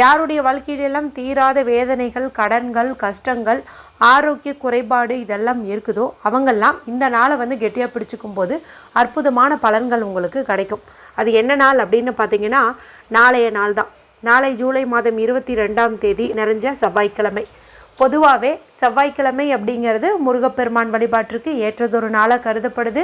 யாருடைய வாழ்க்கையிலெல்லாம் தீராத வேதனைகள் கடன்கள் கஷ்டங்கள் ஆரோக்கிய குறைபாடு இதெல்லாம் இருக்குதோ அவங்கெல்லாம் இந்த நாளை வந்து கெட்டியாக பிடிச்சிக்கும் போது அற்புதமான பலன்கள் உங்களுக்கு கிடைக்கும். அது என்ன நாள் அப்படின்னு பார்த்தீங்கன்னா நாளைய நாள் தான் நாளை ஜூலை மாதம் இருபத்தி ரெண்டாம் தேதி நிறைஞ்ச செவ்வாய்க்கிழமை. பொதுவாகவே செவ்வாய்க்கிழமை அப்படிங்கிறது முருகப்பெருமான் வழிபாட்டிற்கு ஏற்றதொரு நாளாக கருதப்படுது.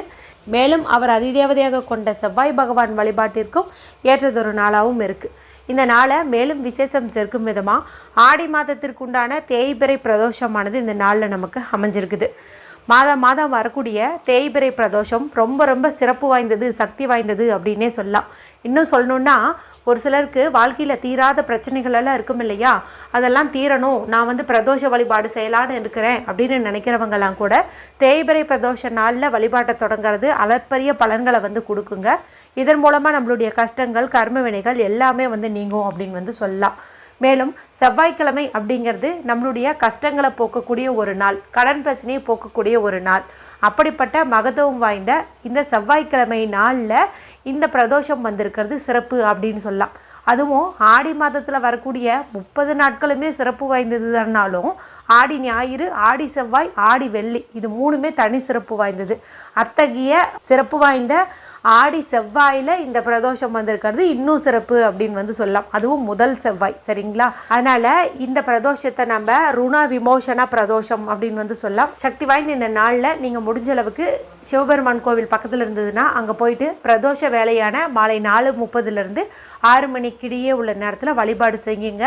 மேலும் அவர் அதிதேவதையாக கொண்ட செவ்வாய் பகவான் வழிபாட்டிற்கும் ஏற்றதொரு நாளாகவும் இருக்குது இந்த நாளை மேலும் விசேஷம் சேர்க்கும் விதமாக ஆடி மாதத்திற்குண்டான தேய்பிறை பிரதோஷமானது இந்த நாளில் நமக்கு அமைஞ்சிருக்குது. மாதம் மாதம் வரக்கூடிய தேய்பிறை பிரதோஷம் ரொம்ப ரொம்ப சிறப்பு வாய்ந்தது சக்தி வாய்ந்தது அப்படின்னே சொல்லலாம். இன்னும் சொல்லணுன்னா ஒரு சிலருக்கு வாழ்க்கையில் தீராத பிரச்சனைகளெல்லாம் இருக்கும் இல்லையா? அதெல்லாம் தீரணும். நான் வந்து பிரதோஷ வழிபாடு செய்யலான்னு இருக்கிறேன் அப்படின்னு நினைக்கிறவங்கலாம் கூட தேய்பிறை பிரதோஷ நாளில் வழிபாட்டை தொடங்குறது அளப்பரிய பலன்களை வந்து கொடுக்குங்க. இதன் மூலமாக நம்மளுடைய கஷ்டங்கள் கர்ம வினைகள் எல்லாமே வந்து நீங்கும் அப்படின்னு வந்து சொல்லலாம். மேலும் செவ்வாய்க்கிழமை அப்படிங்கிறது நம்மளுடைய கஷ்டங்களை போக்கக்கூடிய ஒரு நாள் கடன் பிரச்சனையை போக்கக்கூடிய ஒரு நாள். அப்படிப்பட்ட மகத்துவம் வாய்ந்த இந்த செவ்வாய்க்கிழமை நாளில் இந்த பிரதோஷம் வந்திருக்கிறது சிறப்பு அப்படின்னு சொல்லலாம். அதுவும் ஆடி மாதத்தில் வரக்கூடிய முப்பது நாட்களுமே சிறப்பு வாய்ந்தது தானாலும் ஆடி ஞாயிறு ஆடி செவ்வாய் ஆடி வெள்ளி இது மூணுமே தனி சிறப்பு வாய்ந்தது. அத்தகைய சிறப்பு வாய்ந்த ஆடி செவ்வாயில் இந்த பிரதோஷம் வந்திருக்கிறது இன்னும் சிறப்பு அப்படின்னு வந்து சொல்லலாம். அதுவும் முதல் செவ்வாய் சரிங்களா? அதனால் இந்த பிரதோஷத்தை நம்ம ருண விமோசன பிரதோஷம் அப்படின்னு வந்து சொல்லலாம். சக்தி வாய்ந்த இந்த நாளில் நீங்கள் முடிஞ்ச அளவுக்கு சிவபெருமான் கோவில் பக்கத்தில் இருந்ததுன்னா அங்கே போயிட்டு பிரதோஷ வேலையான மாலை நாலு முப்பதுலேருந்து ஆறு மணிக்கிடையே உள்ள நேரத்தில் வழிபாடு செய்யுங்க.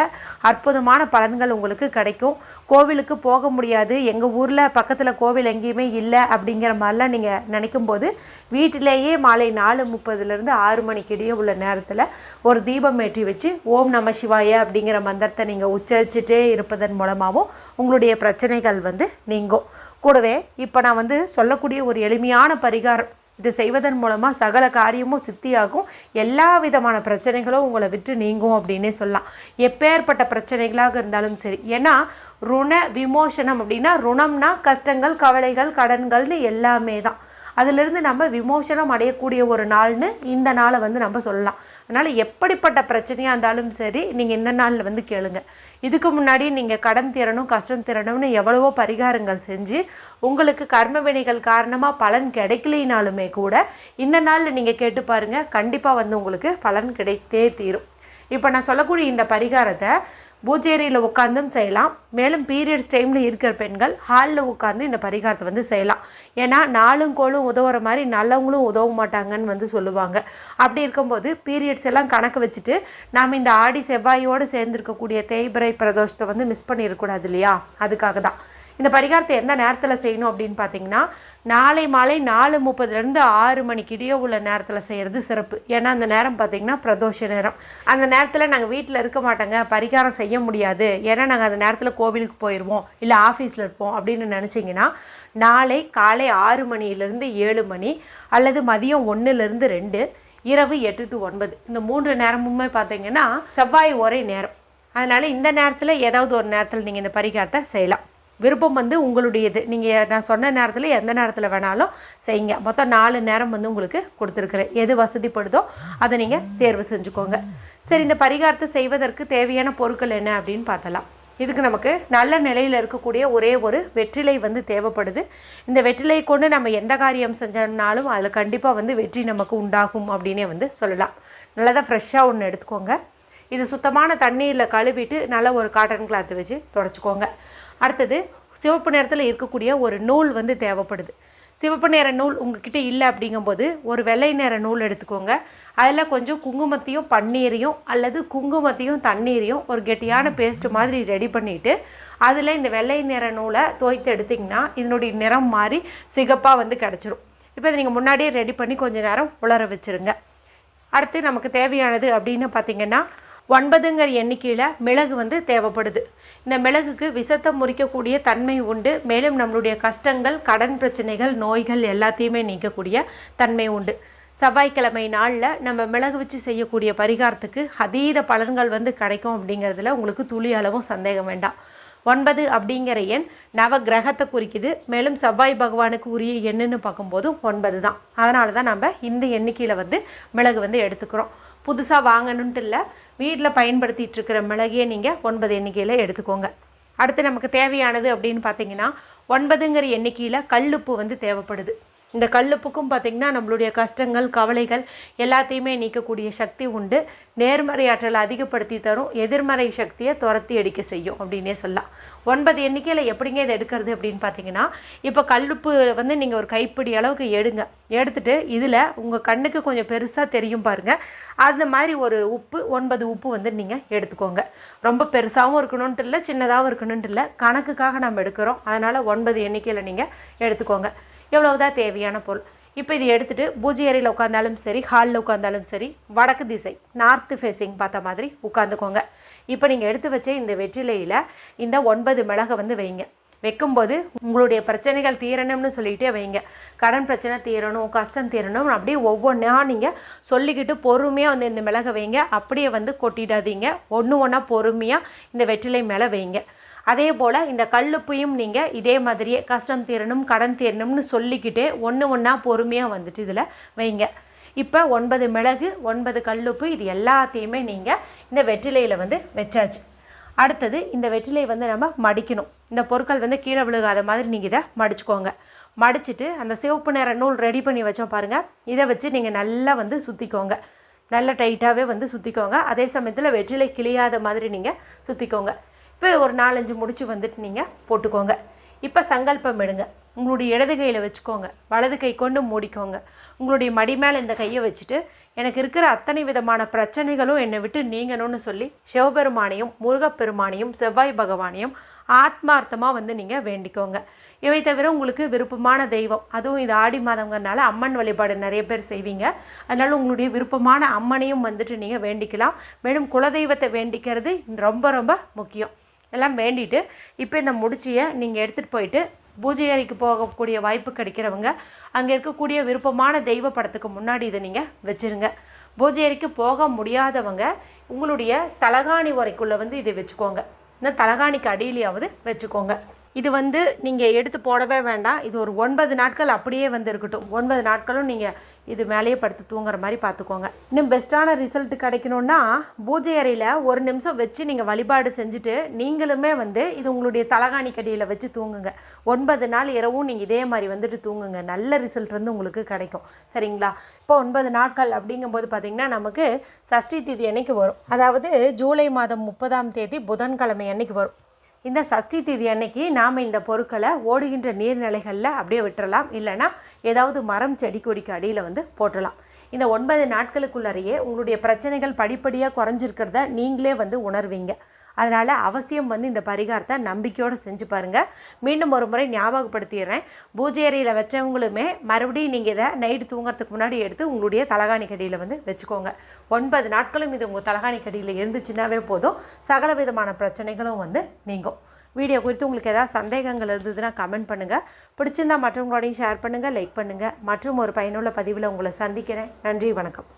அற்புதமான பலன்கள் உங்களுக்கு கிடைக்கும். கோவிலுக்கு போக முடியாது. எங்கள் ஊரில் பக்கத்தில் கோவில் எங்கேயுமே இல்லை அப்படிங்கிற மாதிரிலாம் நீங்கள் நினைக்கும் போது வீட்டிலேயே மாலை நாலு முப்பதுலேருந்து ஆறு மணிக்கிடையே உள்ள நேரத்தில் ஒரு தீபம் ஏற்றி வச்சு ஓம் நம சிவாய அப்படிங்கிற மந்திரத்தை நீங்கள் உச்சரிச்சுட்டே இருப்பதன் மூலமாகவும் உங்களுடைய பிரச்சனைகள் வந்து நீங்கும். கூடவே இப்போ நான் வந்து சொல்லக்கூடிய ஒரு எளிமையான பரிகாரம் இது செய்வதன் மூலமாக சகல காரியமும் சித்தியாகும். எல்லா விதமான பிரச்சனைகளும் உங்களை விட்டு நீங்கும் அப்படின்னே சொல்லலாம். எப்பேற்பட்ட பிரச்சனைகளாக இருந்தாலும் சரி. ஏன்னா ருண விமோசனம் அப்படின்னா ருணம்னா கஷ்டங்கள் கவலைகள் கடன்கள்னு எல்லாமே தான் அதிலிருந்து நம்ம விமோசனம் அடையக்கூடிய ஒரு நாள்னு இந்த நாளை வந்து நம்ம சொல்லலாம். அதனால் எப்படிப்பட்ட பிரச்சனையாக இருந்தாலும் சரி நீங்கள் இந்த நாளில் வந்து கேளுங்க. இதுக்கு முன்னாடி நீங்கள் கடன் திறனும் கஷ்டம் திறனும்னு எவ்வளவோ பரிகாரங்கள் செஞ்சு உங்களுக்கு கர்ம வினைகள் காரணமாக பலன் கிடைக்கலினாலுமே கூட இந்த நாளில் நீங்கள் கேட்டு பாருங்கள் கண்டிப்பாக வந்து உங்களுக்கு பலன் கிடைத்தே தீரும். இப்போ நான் சொல்லக்கூடிய இந்த பரிகாரத்தை பூஜேரியில் உட்காந்தும் செய்யலாம். மேலும் பீரியட்ஸ் டைமில் இருக்கிற பெண்கள் ஹாலில் உட்காந்து இந்த பரிகாரத்தை வந்து செய்யலாம். ஏன்னா நாளும் கோளும் உதவுற மாதிரி நல்லவங்களும் உதவ மாட்டாங்கன்னு வந்து சொல்லுவாங்க. அப்படி இருக்கும்போது பீரியட்ஸ் எல்லாம் கணக்கு வச்சுட்டு நாம் இந்த ஆடி செவ்வாயோடு சேர்ந்துருக்கக்கூடிய தேய்பிரை பிரதோஷத்தை வந்து மிஸ் பண்ணிடக்கூடாது இல்லையா? அதுக்காக தான். இந்த பரிகாரத்தை எந்த நேரத்தில் செய்யணும் அப்படின்னு பார்த்தீங்கன்னா நாளை மாலை நாலு முப்பதுலேருந்து ஆறு மணிக்கிடையே உள்ள நேரத்தில் செய்கிறது சிறப்பு. ஏன்னா அந்த நேரம் பார்த்திங்கன்னா பிரதோஷ நேரம். அந்த நேரத்தில் நாங்கள் வீட்டில் இருக்க மாட்டோங்க. பரிகாரம் செய்ய முடியாது. ஏன்னா நாங்கள் அந்த நேரத்தில் கோவிலுக்கு போயிடுவோம் இல்லை ஆஃபீஸில் இருப்போம் அப்படின்னு நினச்சிங்கன்னா நாளை காலை ஆறு மணியிலேருந்து ஏழு மணி அல்லது மதியம் ஒன்றுலேருந்து ரெண்டு இரவு எட்டு டு ஒன்பது. இந்த மூன்று நேரமுமே பார்த்தீங்கன்னா செவ்வாய் ஒரே நேரம். அதனால் இந்த நேரத்தில் ஏதாவது ஒரு நேரத்தில் நீங்கள் இந்த பரிகாரத்தை செய்யலாம். விருப்பம் வந்து உங்களுடையது. நீங்கள் நான் சொன்ன நேரத்தில் எந்த நேரத்தில் வேணாலும் செய்யுங்க. மொத்தம் நாலு நேரம் வந்து உங்களுக்கு கொடுத்துருக்குறேன். எது வசதிப்படுதோ அதை நீங்கள் தேர்வு செஞ்சுக்கோங்க. சரி இந்த பரிகாரத்தை செய்வதற்கு தேவையான பொருட்கள் என்ன அப்படின்னு பார்த்தலாம். இதுக்கு நமக்கு நல்ல நிலையில் இருக்கக்கூடிய ஒரே ஒரு வெற்றிலை வந்து தேவைப்படுது. இந்த வெற்றிலை கொண்டு நம்ம எந்த காரியம் செஞ்சோம்னாலும் அதில் கண்டிப்பாக வந்து வெற்றி நமக்கு உண்டாகும் அப்படின்னே வந்து சொல்லலாம். நல்லதாக ஃப்ரெஷ்ஷாக ஒன்று எடுத்துக்கோங்க. இது சுத்தமான தண்ணீரில் கழுவிட்டு நல்ல ஒரு காட்டன் கிளாத் வச்சு தொடச்சிக்கோங்க. அடுத்தது சிவப்பு நிறத்தில் இருக்கக்கூடிய ஒரு நூல் வந்து தேவைப்படுது. சிவப்பு நிற நூல் உங்ககிட்ட இல்லை அப்படிங்கும்போது ஒரு வெள்ளை நிற நூல் எடுத்துக்கோங்க. அதில் கொஞ்சம் குங்குமத்தையும் பன்னீரையும் அல்லது குங்குமத்தையும் தண்ணீரையும் ஒரு கெட்டியான பேஸ்ட் மாதிரி ரெடி பண்ணிவிட்டு அதில் இந்த வெள்ளை நிற நூலை துவைத்து எடுத்திங்கன்னா இதனுடைய நிறம் மாறி சிகப்பாக வந்து கிடச்சிரும். இப்போ இதை நீங்கள் முன்னாடியே ரெடி பண்ணி கொஞ்சம் நேரம் உலர வச்சுருங்க. அடுத்து நமக்கு தேவையானது அப்படின்னு பார்த்தீங்கன்னா ஒன்பதுங்கிற எண்ணிக்கையில் மிளகு வந்து தேவைப்படுது. இந்த மிளகுக்கு விஷத்தை முறிக்கக்கூடிய தன்மை உண்டு. மேலும் நம்மளுடைய கஷ்டங்கள் கடன் பிரச்சனைகள் நோய்கள் எல்லாத்தையுமே நீக்கக்கூடிய தன்மை உண்டு. செவ்வாய்க்கிழமை நாளில் நம்ம மிளகு வச்சு செய்யக்கூடிய பரிகாரத்துக்கு அதீத பலன்கள் வந்து கிடைக்கும் அப்படிங்கிறதுல உங்களுக்கு துளி அளவும் சந்தேகம் வேண்டாம். ஒன்பது அப்படிங்கிற எண் நவ கிரகத்தை குறிக்குது. மேலும் செவ்வாய் பகவானுக்கு உரிய எண்ணுன்னு பார்க்கும்போது ஒன்பது தான். அதனால தான் நம்ம இந்த எண்ணிக்கையில் வந்து மிளகு வந்து எடுத்துக்கிறோம். புதுசாக வாங்கணுன்ட்டு இல்லை வீட்டில் பயன்படுத்திகிட்டு இருக்கிற மிளகையை நீங்கள் ஒன்பது எண்ணிக்கையில் எடுத்துக்கோங்க. அடுத்து நமக்கு தேவையானது அப்படின்னு பார்த்தீங்கன்னா ஒன்பதுங்கிற எண்ணிக்கையில் கல்லுப்பு வந்து தேவைப்படுது. இந்த கல்லுப்புக்கும் பார்த்திங்கன்னா நம்மளுடைய கஷ்டங்கள் கவலைகள் எல்லாத்தையுமே நீக்கக்கூடிய சக்தி உண்டு. நேர்மறை ஆற்றலை அதிகப்படுத்தி தரும் எதிர்மறை சக்தியை துரத்தி அடிக்க செய்யும் அப்படின்னே சொல்லலாம். ஒன்பது எண்ணிக்கையில் எப்படிங்க இதை எடுக்கிறது அப்படின்னு பார்த்தீங்கன்னா இப்போ கல்லுப்பு வந்து நீங்கள் ஒரு கைப்பிடி அளவுக்கு எடுங்க. எடுத்துகிட்டு இதில் உங்கள் கண்ணுக்கு கொஞ்சம் பெருசாக தெரியும் பாருங்கள் அந்த மாதிரி ஒரு உப்பு ஒன்பது உப்பு வந்து நீங்கள் எடுத்துக்கோங்க. ரொம்ப பெருசாகவும் இருக்கணுன்ட்டு இல்லை சின்னதாகவும் இருக்கணுன்ட்டு இல்லை கணக்குக்காக நம்ம எடுக்கிறோம். அதனால் ஒன்பது எண்ணிக்கையில் நீங்கள் எடுத்துக்கோங்க. எவ்வளவுதான் தேவையான பொருள். இப்போ இது எடுத்துகிட்டு பூஜை அறையில் உட்காந்தாலும் சரி ஹாலில் உட்காந்தாலும் சரி வடக்கு திசை நார்த்து ஃபேஸிங் பார்த்த மாதிரி உட்காந்துக்கோங்க இப்போ நீங்கள் எடுத்து வச்ச இந்த வெற்றிலையில் இந்த ஒன்பது மிளகை வந்து வைங்க. வைக்கும்போது உங்களுடைய பிரச்சனைகள் தீரணும்னு சொல்லிகிட்டே வைங்க. கடன் பிரச்சனை தீரணும் கஷ்டம் தீரணும் அப்படியே ஒவ்வொன்றா நீங்கள் சொல்லிக்கிட்டு பொறுமையாக வந்து இந்த மிளகை வைங்க. அப்படியே வந்து கொட்டிடாதீங்க. ஒன்று ஒன்றா பொறுமையாக இந்த வெற்றிலை மேலே வைங்க. அதே போல் இந்த கல்லுப்பையும் நீங்கள் இதே மாதிரியே கஷ்டம் தீரணும் கடன் தீரணும்னு சொல்லிக்கிட்டே ஒன்று ஒன்றா பொறுமையாக வந்துட்டு இதில் வைங்க. இப்போ ஒன்பது மிளகு ஒன்பது கல்லுப்பு இது எல்லாத்தையுமே நீங்கள் இந்த வெற்றிலையில் வந்து வச்சாச்சு. அடுத்தது இந்த வெற்றிலை வந்து நம்ம மடிக்கணும். இந்த பொருட்கள் வந்து கீழே விழுகாத மாதிரி நீங்கள் இதை மடிச்சுக்கோங்க. மடிச்சுட்டு அந்த சிவப்பு நிற நூல் ரெடி பண்ணி வச்சோம் பாருங்கள் இதை வச்சு நீங்கள் நல்லா வந்து சுற்றிக்கோங்க நல்லா டைட்டாகவே வந்து சுற்றிக்கோங்க அதே சமயத்தில் வெற்றிலை கிளியாத மாதிரி நீங்கள் சுற்றிக்கோங்க இப்போ ஒரு நாலஞ்சு முடிச்சு வந்துட்டு நீங்கள் போட்டுக்கோங்க. இப்போ சங்கல்பம் எடுங்க. உங்களுடைய இடது கையில் வச்சுக்கோங்க. வலது கை கொண்டு மூடிக்கோங்க. உங்களுடைய மடி மேலே இந்த கையை வச்சுட்டு எனக்கு இருக்கிற அத்தனை விதமான பிரச்சனைகளும் என்னை விட்டு நீங்கணும்னு சொல்லி சிவபெருமானையும் முருகப்பெருமானையும் செவ்வாய் பகவானையும் ஆத்மார்த்தமாக வந்து நீங்கள் வேண்டிக்கோங்க. இவை தவிர உங்களுக்கு விருப்பமான தெய்வம். அதுவும் இது ஆடி மாதங்கிறனால அம்மன் வழிபாடு நிறைய பேர் செய்வீங்க. அதனால் உங்களுடைய விருப்பமான அம்மனையும் வந்துட்டு நீங்கள் வேண்டிக்கலாம். மேலும் குலதெய்வத்தை வேண்டிக்கிறது ரொம்ப ரொம்ப முக்கியம். எல்லாம் வேண்டிட்டு இப்போ இந்த முடிச்சியை நீங்கள் எடுத்துகிட்டு போயிட்டு பூஜை அறைக்கு போகக்கூடிய வாய்ப்பு கிடைக்கிறவங்க அங்கே இருக்கக்கூடிய விருப்பமான தெய்வ படத்துக்கு முன்னாடி இதை நீங்கள் வச்சுருங்க. பூஜை அறைக்கு போக முடியாதவங்க உங்களுடைய தலகாணி உரைக்குள்ளே வந்து இதை வச்சுக்கோங்க. இன்னும் தலகாணிக்கு அடியிலையாவது வச்சுக்கோங்க. இது வந்து நீங்கள் எடுத்து போடவே வேண்டாம். இது ஒரு ஒன்பது நாட்கள் அப்படியே வந்து இருக்கட்டும். ஒன்பது நாட்களும் நீங்கள் இது மேலேயே படுத்து தூங்குற மாதிரி பார்த்துக்கோங்க. இன்னும் பெஸ்ட்டான ரிசல்ட் கிடைக்கணுன்னா பூஜை அறையில் ஒரு நிமிஷம் வச்சு நீங்கள் வழிபாடு செஞ்சுட்டு நீங்களுமே வந்து இது உங்களுடைய தலகாணி கடியில் வச்சு தூங்குங்க. ஒன்பது நாள் இரவும் நீங்கள் இதே மாதிரி வந்துட்டு தூங்குங்க. நல்ல ரிசல்ட் வந்து உங்களுக்கு கிடைக்கும். சரிங்களா? இப்போ ஒன்பது நாட்கள் அப்படிங்கும்போது பார்த்திங்கன்னா நமக்கு சஷ்டி தேதி அன்னைக்கு வரும். அதாவது ஜூலை மாதம் முப்பதாம் தேதி புதன்கிழமை அன்னைக்கு வரும். இந்த சஷ்டி தேதி அன்னைக்கு நாம் இந்த பொருட்களை ஓடுகின்ற நீர்நிலைகளில் அப்படியே விட்டுறலாம். இல்லைனா ஏதாவது மரம் செடி கொடிக்கு அடியில் வந்து போட்டலாம் இந்த ஒன்பது நாட்களுக்குள்ளறையே உங்களுடைய பிரச்சனைகள் படிப்படியாக குறைஞ்சிருக்கிறத நீங்களே வந்து உணர்வீங்க. அதனால் அவசியம் வந்து இந்த பரிகாரத்தை நம்பிக்கையோடு செஞ்சு பாருங்கள் மீண்டும் ஒரு முறை ஞாபகப்படுத்திடுறேன். பூஜை அறையில் வச்சவங்களுமே மறுபடியும் நீங்கள் இதை நைட்டு தூங்குறதுக்கு முன்னாடி எடுத்து உங்களுடைய தலகாணி கடியில் வந்து வச்சுக்கோங்க. ஒன்பது நாட்களும் இது உங்கள் தலகாணி கடியில் இருந்துச்சுன்னாவே போதும். சகல விதமான பிரச்சனைகளும் வந்து நீங்கும். வீடியோ குறித்து உங்களுக்கு ஏதாவது சந்தேகங்கள் இருந்ததுன்னா கமெண்ட் பண்ணுங்கள் பிடிச்சிருந்தால் மற்றவங்களோடையும் ஷேர் பண்ணுங்கள் லைக் பண்ணுங்கள் மற்றும் ஒரு பயனுள்ள பதிவில் உங்களை சந்திக்கிறேன். நன்றி வணக்கம்.